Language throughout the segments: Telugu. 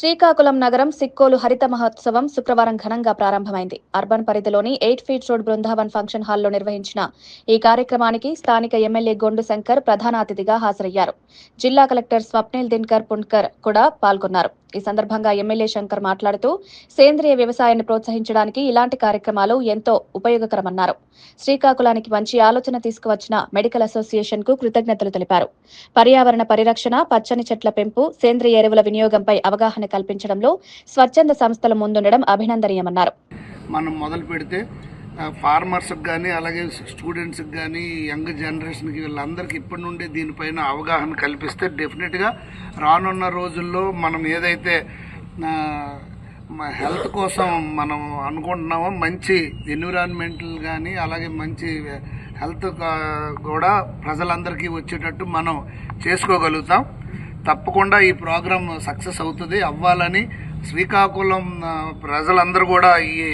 శ్రీకాకుళం నగరం సిక్కోలు హరిత మహోత్సవం శుక్రవారం ఘనంగా ప్రారంభమైంది. అర్బన్ పరిధిలోని eight feet road Brindavan function హాల్లో నిర్వహించిన ఈ కార్యక్రమానికి స్థానిక ఎమ్మెల్యే గొండు శంకర్ ప్రధాన అతిథిగా హాజరయ్యారు. జిల్లా కలెక్టర్ స్వప్నిల్ దిన్కర్ పుణ్కర్ కూడా పాల్గొన్నారు. ఈ సందర్భంగా ఎమ్మెల్యే శంకర్ మాట్లాడుతూ సేంద్రియ వ్యవసాయాన్ని ప్రోత్సహించడానికి ఇలాంటి కార్యక్రమాలు ఎంతో ఉపయోగకరమన్నారు. శ్రీకాకుళానికి మంచి ఆలోచన తీసుకువచ్చిన మెడికల్ అసోసియేషన్కు కృతజ్ఞతలు తెలిపారు. పర్యావరణ పరిరక్షణ పచ్చని చెట్ల పెంపు సేంద్రియ ఎరువుల వినియోగంపై అవగాహన కల్పించడంలో స్వచ్ఛంద సంస్థలు ముందుండడం అభినందనీయమన్నారు. మనం మొదలు పెడితే ఫార్మర్స్కి కానీ అలాగే స్టూడెంట్స్కి కానీ యంగ్ జనరేషన్కి వీళ్ళందరికీ ఇప్పటి నుండి దీనిపైన అవగాహన కల్పిస్తే డెఫినెట్గా రానున్న రోజుల్లో మనం ఏదైతే హెల్త్ కోసం మనం అనుకుంటున్నామో మంచి ఎన్విరాన్మెంటల్ కానీ అలాగే మంచి హెల్త్ కూడా ప్రజలందరికీ వచ్చేటట్టు మనం చేసుకోగలుగుతాం. తప్పకుండా ఈ ప్రోగ్రాం సక్సెస్ అవుతుంది అవ్వాలని శ్రీకాకుళం ప్రజలందరూ కూడా ఈ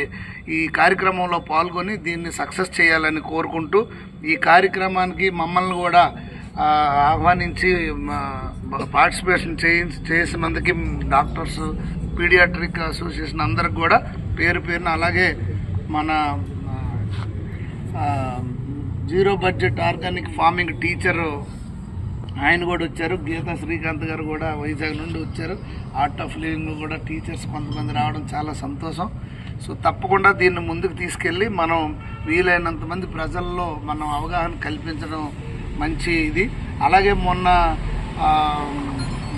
ఈ కార్యక్రమంలో పాల్గొని దీన్ని సక్సెస్ చేయాలని కోరుకుంటూ ఈ కార్యక్రమానికి మమ్మల్ని కూడా ఆహ్వానించి పార్టిసిపేషన్ చేయి చేసినందుకు డాక్టర్స్ పీడియాట్రిక్ అసోసియేషన్ అందరికి కూడా పేరు పేరున అలాగే మన zero budget organic farming teacher ఆయన కూడా వచ్చారు. గీతా శ్రీకాంత్ గారు కూడా వైజాగ్ నుండి వచ్చారు. ఆర్ట్ ఆఫ్ లివింగ్ కూడా టీచర్స్ కొంతమంది రావడం చాలా సంతోషం. సో తప్పకుండా దీన్ని ముందుకు తీసుకెళ్ళి మనం వీలైనంత మంది ప్రజల్లో మనం అవగాహన కల్పించడం మంచి ఇది. అలాగే మొన్న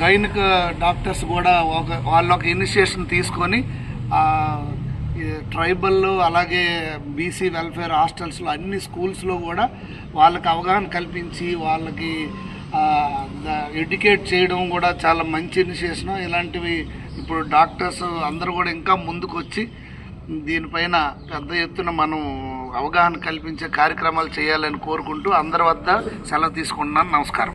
గైనిక్ డాక్టర్స్ కూడా ఒక వాళ్ళ ఒక ఇనిషియేషన్ తీసుకొని ట్రైబల్ అలాగే బీసీ వెల్ఫేర్ హాస్టల్స్లో అన్ని స్కూల్స్లో కూడా వాళ్ళకి అవగాహన కల్పించి వాళ్ళకి ఎడ్యుకేట్ చేయడం కూడా చాలా మంచి ఇనిషియేషన్ ఇలాంటివి ఇప్పుడు డాక్టర్స్ అందరూ కూడా ఇంకా ముందుకు వచ్చి దీనిపైన పెద్ద ఎత్తున మనం అవగాహన కల్పించే కార్యక్రమాలు చేయాలని కోరుకుంటూ అందరి వద్ద సెలవు తీసుకుంటున్నాను. నమస్కారం.